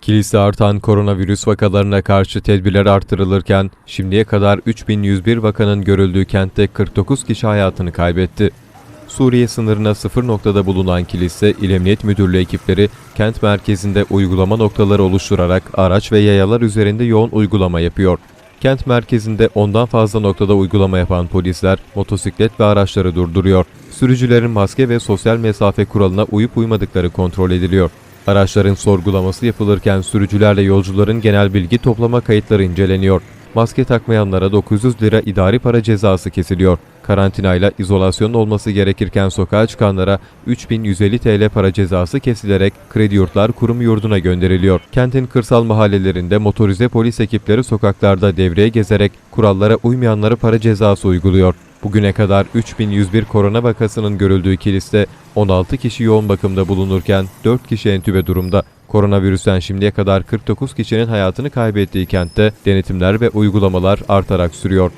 Kiliste artan koronavirüs vakalarına karşı tedbirler artırılırken şimdiye kadar 3101 vakanın görüldüğü kentte 49 kişi hayatını kaybetti. Suriye sınırına sıfır noktada bulunan kilise İl Emniyet Müdürlüğü ekipleri kent merkezinde uygulama noktaları oluşturarak araç ve yayalar üzerinde yoğun uygulama yapıyor. Kent merkezinde ondan fazla noktada uygulama yapan polisler motosiklet ve araçları durduruyor. Sürücülerin maske ve sosyal mesafe kuralına uyup uymadıkları kontrol ediliyor. Araçların sorgulaması yapılırken sürücülerle yolcuların genel bilgi toplama kayıtları inceleniyor. Maske takmayanlara 900 lira idari para cezası kesiliyor. Karantinayla izolasyon olması gerekirken sokağa çıkanlara 3150 TL para cezası kesilerek Kredi Yurtlar Kurum yurduna gönderiliyor. Kentin kırsal mahallelerinde motorize polis ekipleri sokaklarda devreye gezerek kurallara uymayanlara para cezası uyguluyor. Bugüne kadar 3101 korona vakasının görüldüğü kiliste 16 kişi yoğun bakımda bulunurken 4 kişi entübe durumda. Koronavirüsten şimdiye kadar 49 kişinin hayatını kaybettiği kentte denetimler ve uygulamalar artarak sürüyor.